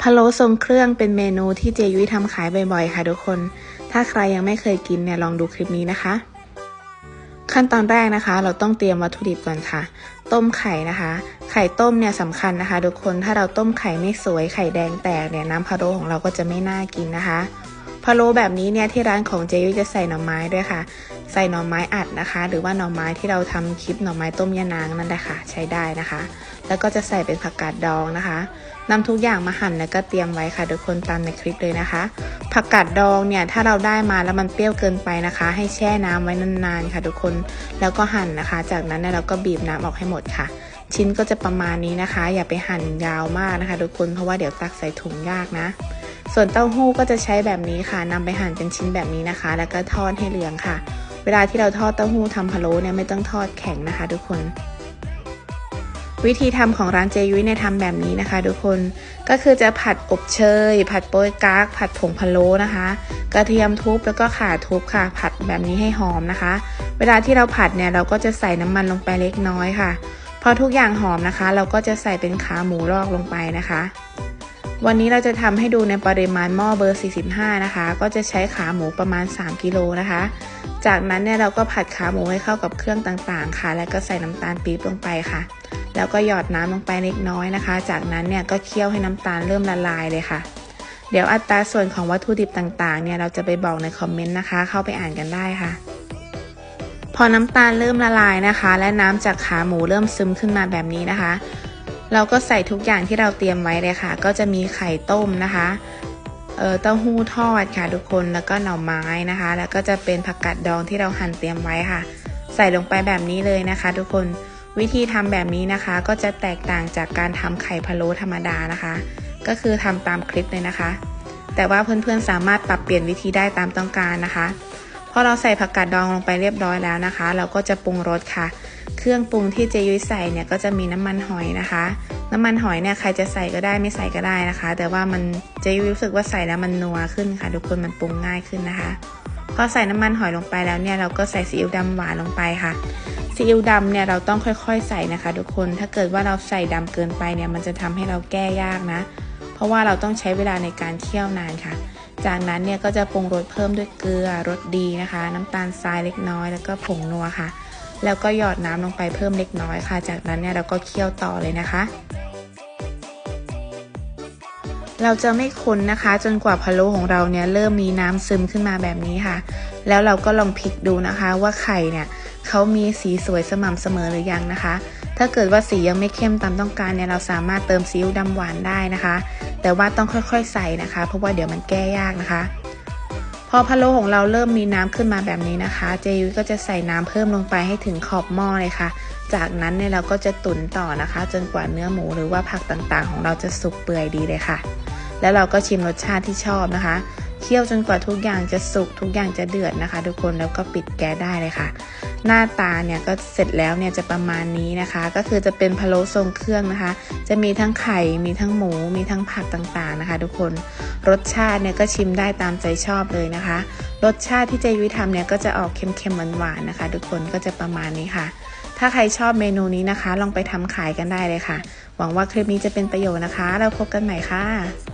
พะโล้ทรงเครื่องเป็นเมนูที่เจยุ้ยทำขายบ่อยๆ ค่ะทุกคน ถ้าใครยังไม่เคยกินเนี่ยลองดูคลิปนี้นะคะ ขั้นตอนแรกนะคะ เราต้องเตรียมวัตถุดิบก่อนค่ะ ต้มไข่นะคะ ไข่ต้มเนี่ยสำคัญนะคะ ทุกคน ถ้าเราต้มไข่ไม่สวยไข่แดงแตกเนี่ยน้ำพะโล้ของเราก็จะไม่น่ากินนะคะพะโล้แบบนี้เนี่ยที่ร้านของเจยุ้ยจะใส่หน่อไม้ด้วยค่ะ ใส่หน่อไม้อัดนะคะ หรือว่าหน่อไม้ที่เราทำคลิปหน่อไม้ต้มยะนางนั่นแหละค่ะ ใช้ได้นะคะ แล้วก็จะใส่เป็นผักกาดดองนะคะนำทุกอย่างมาหั่นแล้วก็เตรียมไว้ค่ะทุกคนตามในคลิปเลยนะคะ ผักกาดดองเนี่ยถ้าเราได้มาแล้วมันเปรี้ยวเกินไปนะคะ ให้แช่น้ำไว้นานๆค่ะทุกคนแล้วก็หั่นนะคะ จากนั้นเราก็บีบน้ำออกให้หมดค่ะ ชิ้นก็จะประมาณนี้นะคะ อย่าไปหั่นยาวมากนะคะ ทุกคนเพราะว่าเดี๋ยวตักใส่ถุงยากนะ ส่วนเต้าหู้ก็จะใช้แบบนี้ค่ะนำไปหั่นเป็นชิ้นแบบนี้นะคะ แล้วก็ทอดให้เหลืองค่ะ เวลาที่เราทอดเต้าหู้ทำพะโล้เนี่ยไม่ต้องทอดแข็งนะคะ ทุกคน วิธีทำของร้านเจยุ้ยเนี่ยทำแบบนี้นะคะ ทุกคนก็คือจะผัดอบเชย ผัดโป๊ยกั๊กผัดผงพะโล้นะคะ กระเทียมทุบแล้วก็ข่าทุบค่ะ ผัดแบบนี้ให้หอมนะคะ เวลาที่เราผัดเนี่ยเราก็จะใส่น้ำมันลงไปเล็กน้อยค่ะพอทุกอย่างหอมนะคะ เราก็จะใส่เป็นขาหมูลอกลงไปนะคะ วันนี้เราจะทำให้ดูในปริมาณหม้อเบอร์ 45 นะคะ ก็จะใช้ขาหมูประมาณ 3 กิโลนะคะ จากนั้นเนี่ยเราก็ผัดขาหมูให้เข้ากับเครื่องต่างๆ ค่ะ แล้วก็ใส่น้ำตาลปี๊บลงไปค่ะ แล้วก็หยอดน้ำลงไปเล็กน้อยนะคะ จากนั้นเนี่ยก็เคี่ยวให้น้ำตาลเริ่มละลายเลยค่ะ เดี๋ยวอัตราส่วนของวัตถุดิบต่างๆเนี่ยเราจะไปบอกในคอมเมนต์นะคะ เข้าไปอ่านกันได้ค่ะ พอน้ำตาลเริ่มละลายนะคะ และน้ำจากขาหมูเริ่มซึมขึ้นมาแบบนี้นะคะ เราก็ใส่ทุกอย่างที่เราเตรียมไว้เลยค่ะ ก็จะมีไข่ต้มนะคะเออเต้าหู้ทอดค่ะทุกคนแล้วก็หน่อไม้นะคะ แล้วก็จะเป็นผักกาดดองที่เราหั่นเตรียมไว้ค่ะ ใส่ลงไปแบบนี้เลยนะคะ ทุกคน วิธีทำแบบนี้นะคะก็จะแตกต่างจากการทำไข่พะโล้ธรรมดานะคะ ก็คือทำตามคลิปเลยนะคะ แต่ว่าเพื่อนๆสามารถปรับเปลี่ยนวิธีได้ตามต้องการนะคะพอเราใส่ผักกาดดองลงไปเรียบร้อยแล้วนะคะ เราก็จะปรุงรสค่ะ เครื่องปรุงที่เจยุ้ยใส่เนี่ยก็จะมีน้ำมันหอยนะคะ น้ำมันหอยเนี่ยใครจะใส่ก็ได้ไม่ใส่ก็ได้นะคะ แต่ว่ามันเจยุ้ยรู้สึกว่าใส่แล้วมันนัวขึ้นค่ะ ทุกคนมันปรุงง่ายขึ้นนะคะพอใส่น้ำมันหอยลงไปแล้วเนี่ยเราก็ใส่ซีอิ๊วดำหวานลงไปค่ะ ซีอิ๊วดำเนี่ยเราต้องค่อยๆใส่นะคะ ทุกคน ถ้าเกิดว่าเราใส่ดำเกินไปเนี่ยมันจะทำให้เราแก้ยากนะ เพราะว่าเราต้องใช้เวลาในการเคี่ยวนานค่ะ จากนั้นเนี่ยก็จะปรุงรสเพิ่มด้วยเกลือรสดีนะคะ น้ำตาลทรายเล็กน้อยแล้วก็ผงนัวค่ะ แล้วก็หยอดน้ำลงไปเพิ่มเล็กน้อยค่ะ จากนั้นเนี่ยเราก็เคี่ยวต่อเลยนะคะเราจะไม่คนนะคะจนกว่าพะโล้ของเราเนี่ยเริ่มมีน้ำซึมขึ้นมาแบบนี้ค่ะ แล้วเราก็ลองพลิกดูนะคะว่าไข่เนี่ย เขามีสีสวยสม่ำเสมอหรือยังนะคะ ถ้าเกิดว่าสียังไม่เข้มตามต้องการเนี่ยเราสามารถเติมซีอิ๊วดำหวานได้นะคะ แต่ว่าต้องค่อยๆใส่นะคะ เพราะว่าเดี๋ยวมันแก้ยากนะคะ พอพะโล้ของเราเริ่มมีน้ำขึ้นมาแบบนี้นะคะ เจยุ้ยก็จะใส่น้ำเพิ่มลงไปให้ถึงขอบหม้อเลยค่ะ จากนั้นเนี่ยเราก็จะตุ๋นต่อนะคะ จนกว่าเนื้อหมูหรือว่าผักต่างๆ ของเราจะสุกเปื่อยดีเลยค่ะ แล้วเราก็ชิมรสชาติที่ชอบนะคะ เคี่ยวจนกว่าทุกอย่างจะสุกทุกอย่างจะเดือดนะคะ ทุกคนแล้วก็ปิดแก๊สได้เลยค่ะ หน้าตาเนี่ยก็เสร็จแล้วเนี่ยจะประมาณนี้นะคะ ก็คือจะเป็นพะโล้ทรงเครื่องนะคะ จะมีทั้งไข่มีทั้งหมู มีทั้งผักต่างๆนะคะ ทุกคนรสชาติเนี่ยก็ชิมได้ตามใจชอบเลยนะคะ รสชาติที่เจยุ้ยทำเนี่ยก็จะออกเค็มๆหวานๆนะคะ ทุกคนก็จะประมาณนี้ค่ะ ถ้าใครชอบเมนูนี้นะคะ ลองไปทำขายกันได้เลยค่ะ หวังว่าคลิปนี้จะเป็นประโยชน์นะคะ เราพบกันใหม่ค่ะ